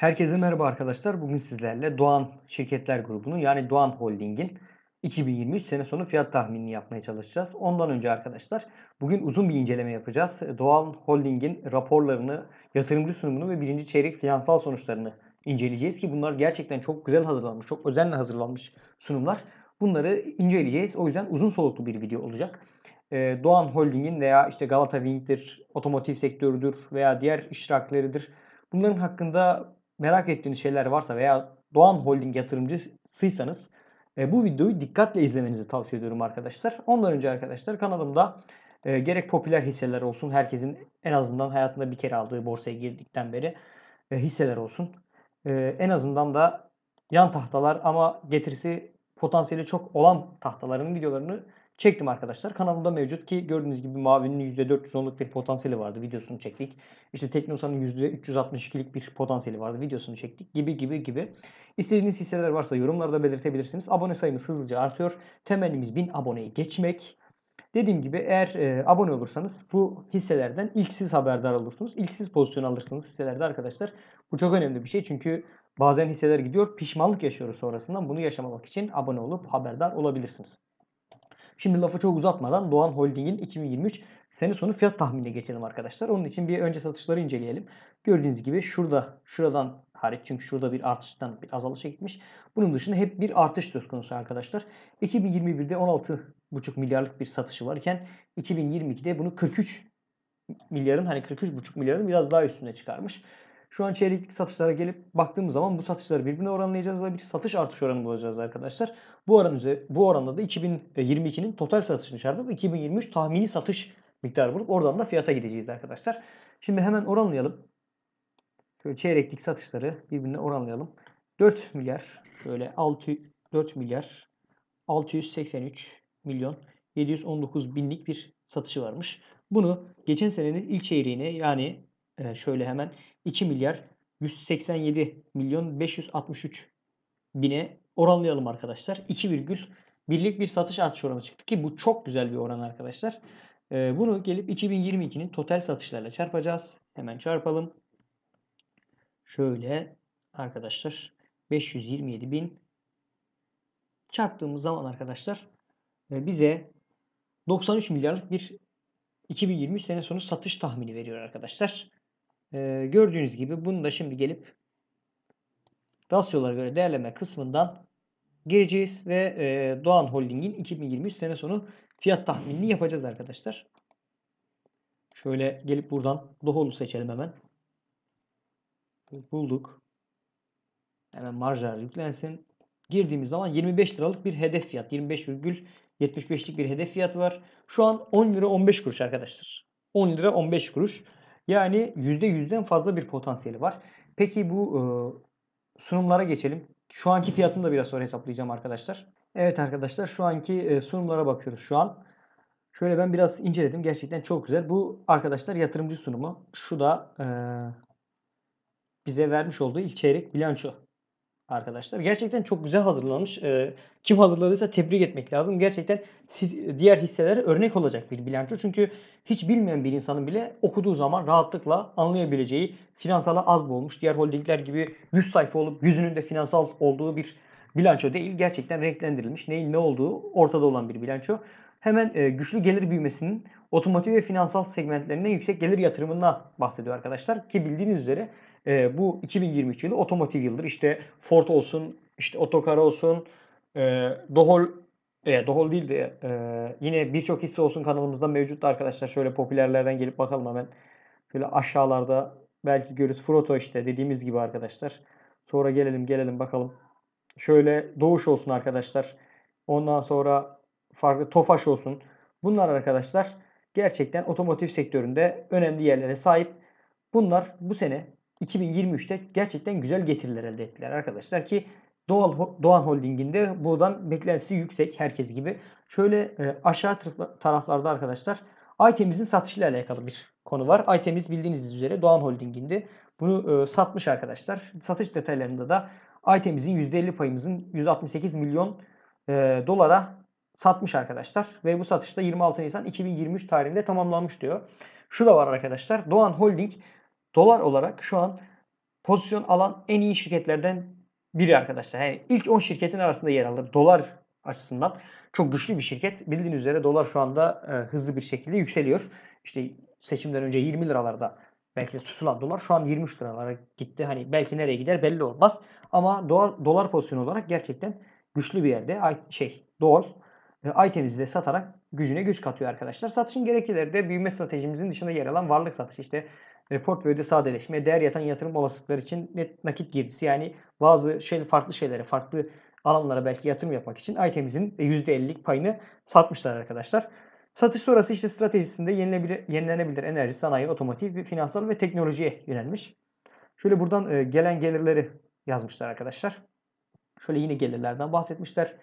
Herkese merhaba arkadaşlar. Bugün sizlerle Doğan Şirketler Grubu'nun yani Doğan Holding'in 2023 sene sonu fiyat tahminini yapmaya çalışacağız. Ondan önce arkadaşlar bugün uzun bir inceleme yapacağız. Doğan Holding'in raporlarını, yatırımcı sunumunu ve birinci çeyrek finansal sonuçlarını inceleyeceğiz ki bunlar gerçekten çok güzel hazırlanmış, çok özenle hazırlanmış sunumlar. Bunları inceleyeceğiz. O yüzden uzun soluklu bir video olacak. Ee, Doğan Holding'in veya işte Galata Wing'dir, otomotiv sektörüdür veya diğer iştirakleridir. Bunların hakkında merak ettiğiniz şeyler varsa veya Doğan Holding yatırımcısıysanız e, bu videoyu dikkatle izlemenizi tavsiye ediyorum arkadaşlar. Ondan önce arkadaşlar kanalımda e, gerek popüler hisseler olsun, herkesin en azından hayatında bir kere aldığı borsaya girdikten beri e, hisseler olsun. E, en azından da yan tahtalar ama getirisi potansiyeli çok olan tahtaların videolarını çektim arkadaşlar. Kanalımda mevcut ki gördüğünüz gibi Mavi'nin %410'luk bir potansiyeli vardı. Videosunu çektik. İşte Teknosa'nın %362'lik bir potansiyeli vardı. Videosunu çektik. Gibi gibi gibi. İstediğiniz hisseler varsa yorumlarda belirtebilirsiniz. Abone sayımız hızlıca artıyor. Temennimiz 1000 aboneyi geçmek. Dediğim gibi eğer e, abone olursanız bu hisselerden ilk siz haberdar olursunuz. İlk siz pozisyon alırsınız hisselerde arkadaşlar. Bu çok önemli bir şey çünkü bazen hisseler gidiyor pişmanlık yaşıyoruz sonrasında. Bunu yaşamamak için abone olup haberdar olabilirsiniz. Şimdi lafı çok uzatmadan Doğan Holding'in 2023 sene sonu fiyat tahminine geçelim arkadaşlar. Onun için bir önce satışları inceleyelim. Gördüğünüz gibi şurada, şuradan hariç çünkü şurada bir artıştan bir azalışa gitmiş. Bunun dışında hep bir artış söz konusu arkadaşlar. 2021'de 16,5 milyarlık bir satışı varken 2022'de bunu 43 milyarın hani 43,5 milyarın biraz daha üstüne çıkarmış. Şu an çeyreklik satışlara gelip baktığımız zaman bu satışları birbirine oranlayacağız ve bir satış artış oranı bulacağız arkadaşlar. Bu oran üzeri, bu oranda da 2022'nin total satışını çarpıp 2023 tahmini satış miktarı bulup oradan da fiyata gideceğiz arkadaşlar. Şimdi hemen oranlayalım. Şöyle çeyreklik satışları birbirine oranlayalım. 4 milyar şöyle 6 4 milyar 683 milyon 719 binlik bir satışı varmış. Bunu geçen senenin ilk çeyreğine yani şöyle hemen 2 milyar 187 milyon 563 bine oranlayalım arkadaşlar. 2,1'lik bir satış artış oranı çıktı ki bu çok güzel bir oran arkadaşlar. Ee, bunu gelip 2022'nin total satışlarla çarpacağız. Hemen çarpalım. Şöyle arkadaşlar 527 bin çarptığımız zaman arkadaşlar e, bize 93 milyarlık bir 2023 sene sonu satış tahmini veriyor arkadaşlar. Ee, gördüğünüz gibi bunu da şimdi gelip rasyolara göre değerleme kısmından gireceğiz ve e, Doğan Holding'in 2023 sene sonu fiyat tahminini yapacağız arkadaşlar. Şöyle gelip buradan Dohol'u seçelim hemen. Bulduk. Hemen marjlar yüklensin. Girdiğimiz zaman 25 liralık bir hedef fiyat. 25,75'lik bir hedef fiyat var. Şu an 10 lira 15 kuruş arkadaşlar. 10 lira 15 kuruş. Yani %100'den fazla bir potansiyeli var. Peki bu e, sunumlara geçelim. Şu anki fiyatını da biraz sonra hesaplayacağım arkadaşlar. Evet arkadaşlar şu anki e, sunumlara bakıyoruz şu an. Şöyle ben biraz inceledim. Gerçekten çok güzel. Bu arkadaşlar yatırımcı sunumu. Şu da e, bize vermiş olduğu ilk çeyrek bilanço arkadaşlar. Gerçekten çok güzel hazırlanmış. E, kim hazırladıysa tebrik etmek lazım. Gerçekten diğer hisselere örnek olacak bir bilanço. Çünkü hiç bilmeyen bir insanın bile okuduğu zaman rahatlıkla anlayabileceği finansala az bulmuş. Diğer holdingler gibi 100 sayfa olup yüzünün de finansal olduğu bir bilanço değil. Gerçekten renklendirilmiş. Neyin ne olduğu ortada olan bir bilanço. Hemen e, güçlü gelir büyümesinin otomotiv ve finansal segmentlerine yüksek gelir yatırımından bahsediyor arkadaşlar. Ki bildiğiniz üzere e, bu 2023 yılı otomotiv yıldır. İşte Ford olsun, işte Otokar olsun, e, Dohol e, Dohol değil de e, yine birçok hisse olsun kanalımızda mevcut arkadaşlar. Şöyle popülerlerden gelip bakalım hemen. Şöyle aşağılarda belki görürüz. Froto işte dediğimiz gibi arkadaşlar. Sonra gelelim gelelim bakalım. Şöyle Doğuş olsun arkadaşlar. Ondan sonra farklı Tofaş olsun. Bunlar arkadaşlar gerçekten otomotiv sektöründe önemli yerlere sahip. Bunlar bu sene 2023'te gerçekten güzel getiriler elde ettiler arkadaşlar ki Doğal, Doğan Holding'inde buradan beklentisi yüksek herkes gibi. Şöyle e, aşağı taraflarda arkadaşlar Aytemiz'in satışıyla alakalı bir konu var. Aytemiz bildiğiniz üzere Doğan Holding'inde bunu e, satmış arkadaşlar. Satış detaylarında da Aytemiz'in %50 payımızın 168 milyon e, dolara satmış arkadaşlar. Ve bu satışta 26 Nisan 2023 tarihinde tamamlanmış diyor. Şu da var arkadaşlar. Doğan Holding dolar olarak şu an pozisyon alan en iyi şirketlerden biri arkadaşlar. Yani ilk 10 şirketin arasında yer alır. Dolar açısından çok güçlü bir şirket. Bildiğiniz üzere dolar şu anda e, hızlı bir şekilde yükseliyor. İşte seçimden önce 20 liralarda belki de tutulan dolar şu an 23 liralara gitti. Hani belki nereye gider belli olmaz. Ama dolar, dolar pozisyonu olarak gerçekten güçlü bir yerde. Ay, şey doğal e, itemimizi de satarak gücüne güç katıyor arkadaşlar. Satışın gerekçeleri de büyüme stratejimizin dışında yer alan varlık satışı. İşte e, portföyde sadeleşme, değer yatan yatırım olasılıkları için net nakit girdisi yani bazı şey farklı şeylere, farklı alanlara belki yatırım yapmak için itemimizin %50'lik payını satmışlar arkadaşlar. Satış sonrası işte stratejisinde yenilebilir, yenilenebilir enerji, sanayi, otomotiv, finansal ve teknolojiye yönelmiş. Şöyle buradan e, gelen gelirleri yazmışlar arkadaşlar. Şöyle yine gelirlerden bahsetmişler.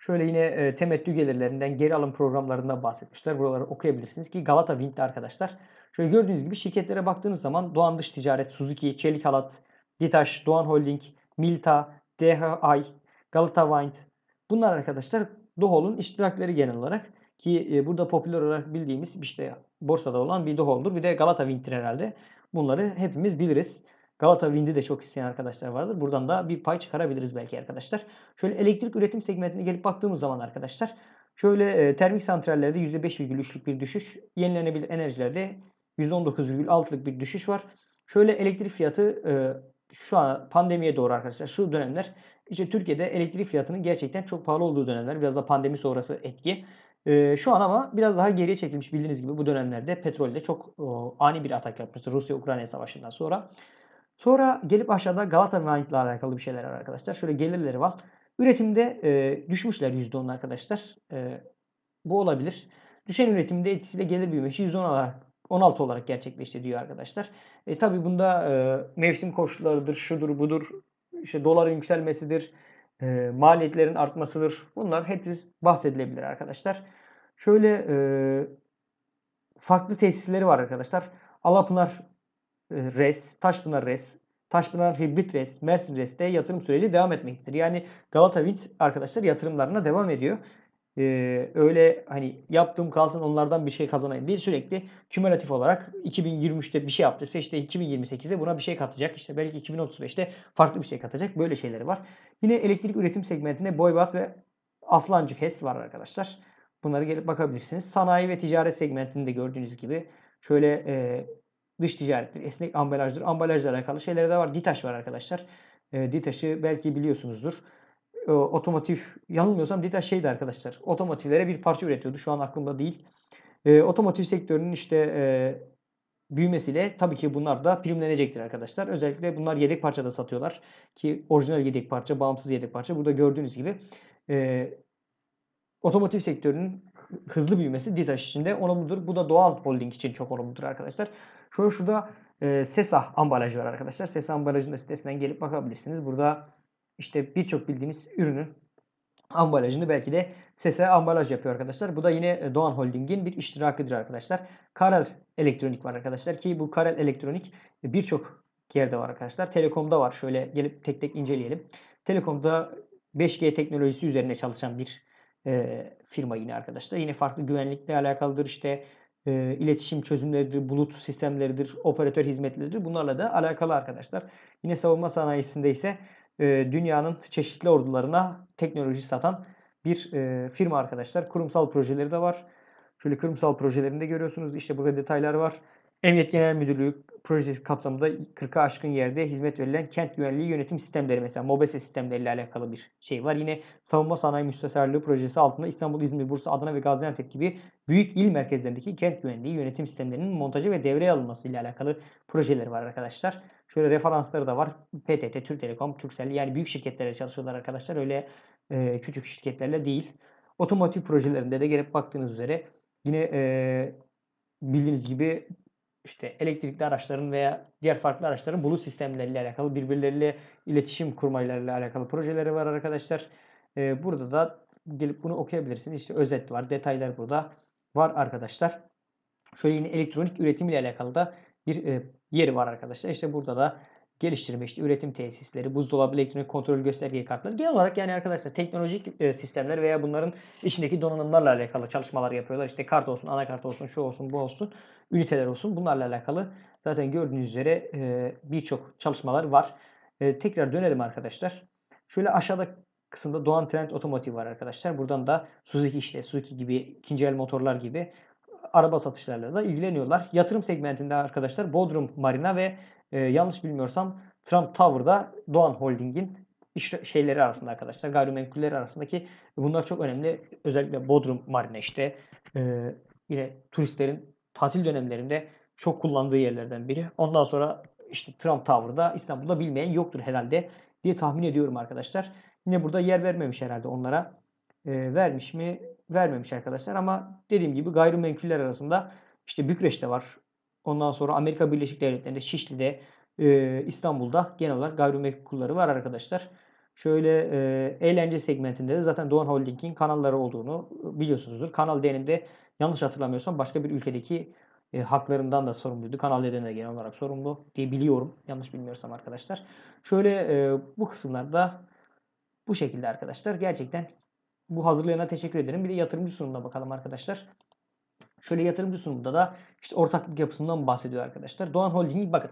Şöyle yine e, temettü gelirlerinden, geri alım programlarından bahsetmişler. Buraları okuyabilirsiniz ki Galata Wind'de arkadaşlar. Şöyle gördüğünüz gibi şirketlere baktığınız zaman Doğan Dış Ticaret, Suzuki, Çelik Halat, Ditaş, Doğan Holding, Milta, DHI, Galata Wind. Bunlar arkadaşlar DOHOL'un iştirakleri genel olarak. Ki e, burada popüler olarak bildiğimiz işte borsada olan bir DOHOL'dur. Bir de Galata Wind'tir herhalde. Bunları hepimiz biliriz. Galata Wind'i de çok isteyen arkadaşlar vardır. Buradan da bir pay çıkarabiliriz belki arkadaşlar. Şöyle elektrik üretim segmentine gelip baktığımız zaman arkadaşlar şöyle e, termik santrallerde %5,3'lük bir düşüş, yenilenebilir enerjilerde %19,6'lık bir düşüş var. Şöyle elektrik fiyatı e, şu an pandemiye doğru arkadaşlar şu dönemler işte Türkiye'de elektrik fiyatının gerçekten çok pahalı olduğu dönemler. Biraz da pandemi sonrası etki. Ee, şu an ama biraz daha geriye çekilmiş bildiğiniz gibi bu dönemlerde petrolde çok o, ani bir atak yapmıştı Rusya-Ukrayna savaşından sonra. Sonra gelip aşağıda Galata Wind ile alakalı bir şeyler var arkadaşlar. Şöyle gelirleri var. Üretimde e, düşmüşler %10 arkadaşlar. E, bu olabilir. Düşen üretimde etkisiyle gelir büyümesi %10 olarak 16 olarak gerçekleşti diyor arkadaşlar. E, tabii bunda e, mevsim koşullarıdır, şudur budur, işte doların yükselmesidir, e, maliyetlerin artmasıdır. Bunlar hepsi bahsedilebilir arkadaşlar. Şöyle e, farklı tesisleri var arkadaşlar. Alapınar RES, Taşpınar RES, Taşpınar Hibrit RES, Mersin RES'te yatırım süreci devam etmektedir. Yani Galata Wind arkadaşlar yatırımlarına devam ediyor. Ee, öyle hani yaptığım kalsın onlardan bir şey kazanayım değil. Sürekli kümülatif olarak 2023'te bir şey yaptıysa işte 2028'de buna bir şey katacak. İşte belki 2035'te farklı bir şey katacak. Böyle şeyleri var. Yine elektrik üretim segmentinde Boybat ve Aflancı HES var arkadaşlar. Bunları gelip bakabilirsiniz. Sanayi ve ticaret segmentinde gördüğünüz gibi şöyle e, dış ticarettir, esnek ambalajdır. Ambalajla alakalı şeyleri de var. Ditaş var arkadaşlar. E, Ditaş'ı belki biliyorsunuzdur. E, otomotiv yanılmıyorsam Ditaş şeydi arkadaşlar. Otomotivlere bir parça üretiyordu. Şu an aklımda değil. E, otomotiv sektörünün işte e, büyümesiyle tabii ki bunlar da primlenecektir arkadaşlar. Özellikle bunlar yedek parça da satıyorlar. Ki orijinal yedek parça, bağımsız yedek parça. Burada gördüğünüz gibi e, otomotiv sektörünün hızlı büyümesi Ditaş için de olumludur. Bu da Doğan Holding için çok olumludur arkadaşlar. Şöyle şurada e, SESA ambalajı var arkadaşlar. SESA ambalajının sitesinden gelip bakabilirsiniz. Burada işte birçok bildiğiniz ürünün ambalajını belki de SESA ambalaj yapıyor arkadaşlar. Bu da yine e, Doğan Holding'in bir iştirakıdır arkadaşlar. Karel Elektronik var arkadaşlar ki bu Karel Elektronik birçok yerde var arkadaşlar. Telekom'da var. Şöyle gelip tek tek inceleyelim. Telekom'da 5G teknolojisi üzerine çalışan bir e, firma yine arkadaşlar. Yine farklı güvenlikle alakalıdır. İşte e, iletişim çözümleridir, bulut sistemleridir, operatör hizmetleridir. Bunlarla da alakalı arkadaşlar. Yine savunma sanayisinde ise e, dünyanın çeşitli ordularına teknoloji satan bir e, firma arkadaşlar. Kurumsal projeleri de var. Şöyle kurumsal projelerinde görüyorsunuz. İşte burada detaylar var. Emniyet Genel Müdürlüğü projesi kapsamında 40'a aşkın yerde hizmet verilen kent güvenliği yönetim sistemleri mesela MOBESE sistemleriyle alakalı bir şey var. Yine savunma sanayi müsteşarlığı projesi altında İstanbul, İzmir, Bursa, Adana ve Gaziantep gibi büyük il merkezlerindeki kent güvenliği yönetim sistemlerinin montajı ve devreye alınması ile alakalı projeleri var arkadaşlar. Şöyle referansları da var. PTT, Türk Telekom, Turkcell yani büyük şirketlere çalışıyorlar arkadaşlar. Öyle e, küçük şirketlerle değil. Otomotiv projelerinde de gelip baktığınız üzere yine e, bildiğiniz gibi işte elektrikli araçların veya diğer farklı araçların bulut sistemleriyle alakalı birbirleriyle iletişim kurmayla alakalı projeleri var arkadaşlar. Ee, burada da gelip bunu okuyabilirsiniz. İşte özet var. Detaylar burada var arkadaşlar. Şöyle yine elektronik üretim ile alakalı da bir e, yeri var arkadaşlar. İşte burada da geliştirme, işte üretim tesisleri, buzdolabı, elektronik kontrol gösterge kartları. Genel olarak yani arkadaşlar teknolojik e, sistemler veya bunların içindeki donanımlarla alakalı çalışmalar yapıyorlar. İşte kart olsun, anakart olsun, şu olsun, bu olsun, üniteler olsun. Bunlarla alakalı zaten gördüğünüz üzere e, birçok çalışmalar var. E, tekrar dönelim arkadaşlar. Şöyle aşağıda kısımda Doğan Trend Otomotiv var arkadaşlar. Buradan da Suzuki işte Suzuki gibi ikinci el motorlar gibi araba satışlarıyla da ilgileniyorlar. Yatırım segmentinde arkadaşlar Bodrum Marina ve e, yanlış bilmiyorsam Trump Tower'da Doğan Holding'in iş şeyleri arasında arkadaşlar gayrimenkulleri arasındaki bunlar çok önemli. Özellikle Bodrum Marina işte e, yine turistlerin tatil dönemlerinde çok kullandığı yerlerden biri. Ondan sonra işte Trump Tower'da İstanbul'da bilmeyen yoktur herhalde diye tahmin ediyorum arkadaşlar. Yine burada yer vermemiş herhalde onlara. E, vermiş mi? Vermemiş arkadaşlar ama dediğim gibi gayrimenkuller arasında işte Bükreş'te var. Ondan sonra Amerika Birleşik Devletleri'nde, Şişli'de, e, İstanbul'da genel olarak gayrimenkulları var arkadaşlar. Şöyle e, eğlence segmentinde de zaten Doğan Holding'in kanalları olduğunu biliyorsunuzdur. Kanal D'nin yanlış hatırlamıyorsam başka bir ülkedeki e, haklarından da sorumluydu. Kanal D'den de genel olarak sorumlu diye biliyorum. Yanlış bilmiyorsam arkadaşlar. Şöyle e, bu kısımlarda bu şekilde arkadaşlar. Gerçekten bu hazırlayana teşekkür ederim. Bir de yatırımcı sunumuna bakalım arkadaşlar. Şöyle yatırımcı sunumunda da işte ortaklık yapısından bahsediyor arkadaşlar. Doğan Holding'i bakın.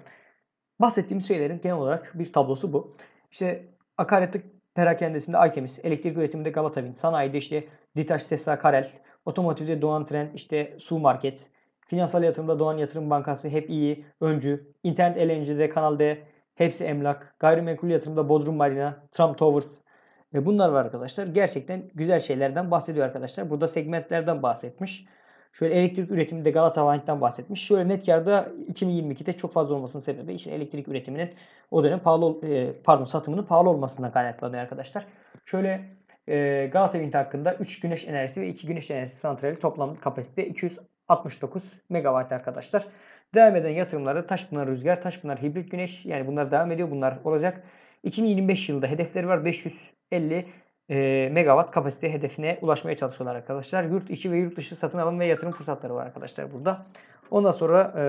Bahsettiğimiz şeylerin genel olarak bir tablosu bu. İşte akaryakıt perakendesinde Aytemiz, elektrik üretiminde Galata Wind, sanayide işte Ditaş, Sesa, Karel, otomotivde Doğan Trend, işte Su Market, finansal yatırımda Doğan Yatırım Bankası hep iyi, öncü, internet LNG'de Kanal D, hepsi emlak, gayrimenkul yatırımda Bodrum Marina, Trump Towers, e bunlar var arkadaşlar. Gerçekten güzel şeylerden bahsediyor arkadaşlar. Burada segmentlerden bahsetmiş. Şöyle elektrik üretiminde Galata Wind'den bahsetmiş. Şöyle net karda 2022'de çok fazla olmasının sebebi işte elektrik üretiminin o dönem pahalı e, pardon satımının pahalı olmasından kaynaklanıyor arkadaşlar. Şöyle e, Galata Wind hakkında 3 güneş enerjisi ve 2 güneş enerjisi santrali toplam kapasite 269 megawatt arkadaşlar. Devam eden yatırımları Taşpınar Rüzgar, Taşpınar Hibrit Güneş yani bunlar devam ediyor. Bunlar olacak. 2025 yılında hedefleri var. 550 e, megawatt kapasite hedefine ulaşmaya çalışıyorlar arkadaşlar. Yurt içi ve yurt dışı satın alım ve yatırım fırsatları var arkadaşlar burada. Ondan sonra e,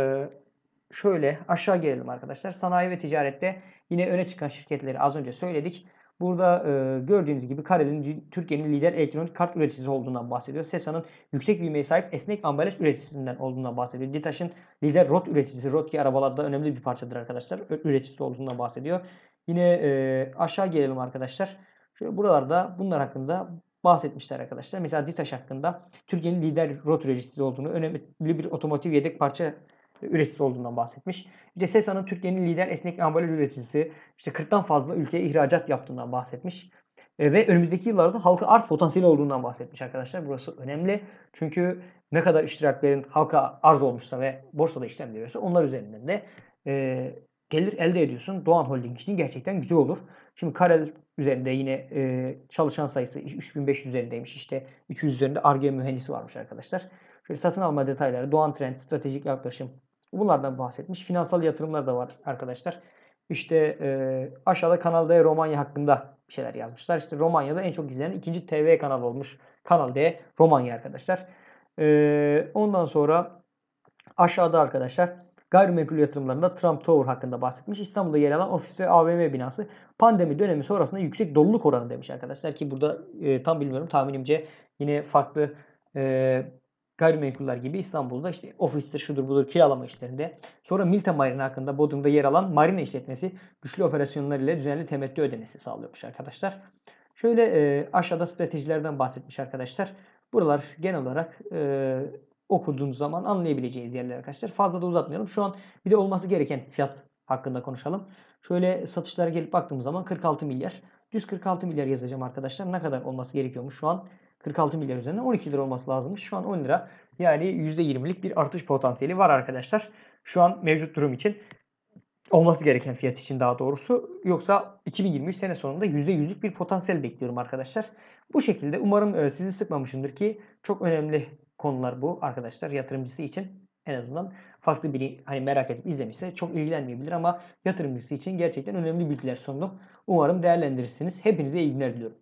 şöyle aşağı gelelim arkadaşlar. Sanayi ve ticarette yine öne çıkan şirketleri az önce söyledik. Burada e, gördüğünüz gibi Karel'in Türkiye'nin lider elektronik kart üreticisi olduğundan bahsediyor. Sesa'nın yüksek büyümeye sahip esnek ambalaj üreticisinden olduğundan bahsediyor. Ditaş'ın lider rot üreticisi. Rot ki arabalarda önemli bir parçadır arkadaşlar. Üreticisi olduğundan bahsediyor. Yine e, aşağı gelelim arkadaşlar. Şöyle buralarda bunlar hakkında bahsetmişler arkadaşlar. Mesela Ditaş hakkında Türkiye'nin lider rot üreticisi olduğunu, önemli bir otomotiv yedek parça üreticisi olduğundan bahsetmiş. İşte Sesa'nın Türkiye'nin lider esnek ambalaj üreticisi, işte 40'tan fazla ülkeye ihracat yaptığından bahsetmiş. E, ve önümüzdeki yıllarda halka arz potansiyeli olduğundan bahsetmiş arkadaşlar. Burası önemli. Çünkü ne kadar iştiraklerin halka arz olmuşsa ve borsada işlem görüyorsa onlar üzerinden de e, gelir elde ediyorsun. Doğan Holding için gerçekten güzel olur. Şimdi Karel üzerinde yine e, çalışan sayısı 3500 üzerindeymiş. İşte 200 üzerinde ARGE mühendisi varmış arkadaşlar. Şöyle satın alma detayları, Doğan Trend, stratejik yaklaşım bunlardan bahsetmiş. Finansal yatırımlar da var arkadaşlar. İşte e, aşağıda Kanal D Romanya hakkında bir şeyler yazmışlar. İşte Romanya'da en çok izlenen ikinci TV kanalı olmuş. Kanal D Romanya arkadaşlar. E, ondan sonra aşağıda arkadaşlar gayrimenkul yatırımlarında Trump Tower hakkında bahsetmiş. İstanbul'da yer alan ofis ve AVM binası pandemi dönemi sonrasında yüksek doluluk oranı demiş arkadaşlar. Ki burada e, tam bilmiyorum tahminimce yine farklı e, gayrimenkuller gibi İstanbul'da işte ofistir şudur budur kiralama işlerinde. Sonra Milta Marina hakkında Bodrum'da yer alan marina işletmesi güçlü operasyonlar ile düzenli temettü ödemesi sağlıyormuş arkadaşlar. Şöyle e, aşağıda stratejilerden bahsetmiş arkadaşlar. Buralar genel olarak e, okuduğunuz zaman anlayabileceğiniz yerler arkadaşlar. Fazla da uzatmayalım. Şu an bir de olması gereken fiyat hakkında konuşalım. Şöyle satışlara gelip baktığımız zaman 46 milyar. Düz 46 milyar yazacağım arkadaşlar. Ne kadar olması gerekiyormuş şu an? 46 milyar üzerinden 12 lira olması lazımmış. Şu an 10 lira. Yani %20'lik bir artış potansiyeli var arkadaşlar. Şu an mevcut durum için olması gereken fiyat için daha doğrusu. Yoksa 2023 sene sonunda %100'lük bir potansiyel bekliyorum arkadaşlar. Bu şekilde umarım e, sizi sıkmamışımdır ki çok önemli konular bu arkadaşlar yatırımcısı için en azından farklı biri hani merak edip izlemişse çok ilgilenmeyebilir ama yatırımcısı için gerçekten önemli bilgiler sundum. Umarım değerlendirirsiniz. Hepinize iyi günler diliyorum.